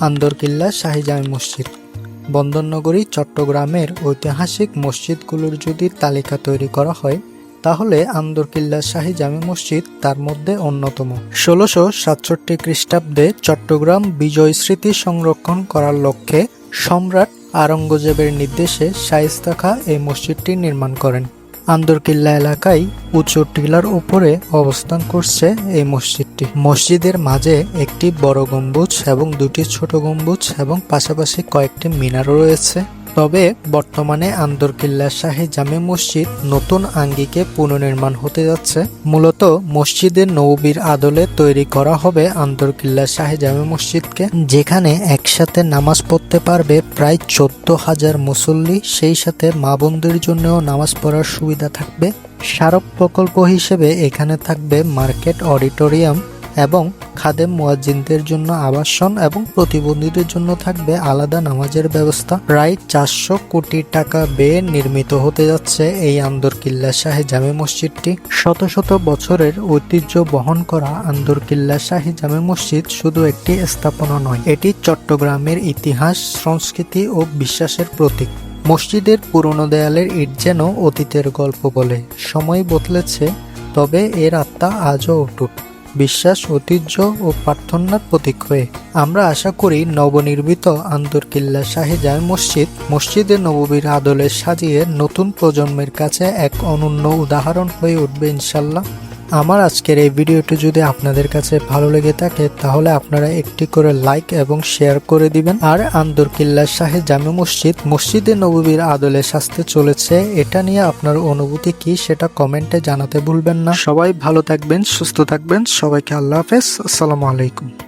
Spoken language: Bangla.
আন্দরকিল্লা শাহী জামে মসজিদ। বন্দরনগরী চট্টগ্রামের ঐতিহাসিক মসজিদগুলোর যদি তালিকা তৈরি করা হয়, তাহলে আন্দরকিল্লা শাহী জামি মসজিদ তার মধ্যে অন্যতম। ষোলোশো সাতষট্টি খ্রিস্টাব্দে চট্টগ্রাম বিজয় স্মৃতি সংরক্ষণ করার লক্ষ্যে সম্রাট আরঙ্গজেবের নির্দেশে শায়েস্তা খাঁ এই মসজিদটি নির্মাণ করেন। আন্দরকিল্লা এলাকায় উঁচু টিলার উপরে অবস্থান করছে এই মসজিদটি। মসজিদের মাঝে একটি বড় গম্বুজ এবং দুটি ছোট গম্বুজ এবং পাশাপাশি কয়েকটি মিনারও রয়েছে। তবে বর্তমানে আন্দরকিল্লা শাহী জামে মসজিদ নতুন আঙ্গিকে পুনর্নির্মাণ হতে যাচ্ছে। মূলত মসজিদের নববীর আদলে তৈরি করা হবে আন্দরকিল্লা শাহী জামে মসজিদকে, যেখানে একসাথে নামাজ পড়তে পারবে প্রায় চোদ্দ হাজার মুসল্লি, সেই সাথে মা বোনদের জন্যও নামাজ পড়ার সুবিধা থাকবে। স্মারক প্রকল্প হিসেবে এখানে থাকবে মার্কেট অডিটোরিয়াম এবং খাদেম মুয়াজ্জিনদের জন্য আবাসন এবং প্রতিবন্ধীদের জন্য থাকবে আলাদা নামাজের ব্যবস্থা। প্রায় চারশো কোটি টাকা ব্যয়ে নির্মিত হতে যাচ্ছে এই আন্দরকিল্লা শাহী জামে মসজিদটি। শত শত বছরের ঐতিহ্য বহন করা আন্দরকিল্লা শাহী জামে মসজিদ শুধু একটি স্থাপনা নয়, এটি চট্টগ্রামের ইতিহাস, সংস্কৃতি ও বিশ্বাসের প্রতীক। মসজিদের পুরনো দেয়ালের ইট যেন অতীতের গল্প বলে। সময় বদলেছে, তবে এর আত্মা আজও অটুট। বিশ্বাস, ঐতিহ্য ও প্রার্থনার প্রতীক হয়ে। আমরা আশা করি নবনির্মিত আন্তর্কিল্লা শাহেজার মসজিদ মসজিদের নববীর আদলে সাজিয়ে নতুন প্রজন্মের কাছে এক অনন্য উদাহরণ হয়ে উঠবে ইনশাল্লাহ। আমার আজকের এই ভিডিওটি যদি আপনাদের কাছে ভালো লেগে থাকে, তাহলে আপনারা একটি করে লাইক এবং শেয়ার করে দিবেন। আর আন্দর কিল্লা শাহে জামে মসজিদ, মসজিদে নবীর আদলে সাজতে চলেছে। এটা নিয়ে আপনার অনুভূতি কি সেটা কমেন্টে জানাতে ভুলবেন না। সবাই ভালো থাকবেন, সুস্থ থাকবেন। সবাইকে আল্লাহ হাফেজ। আসসালামু আলাইকুম।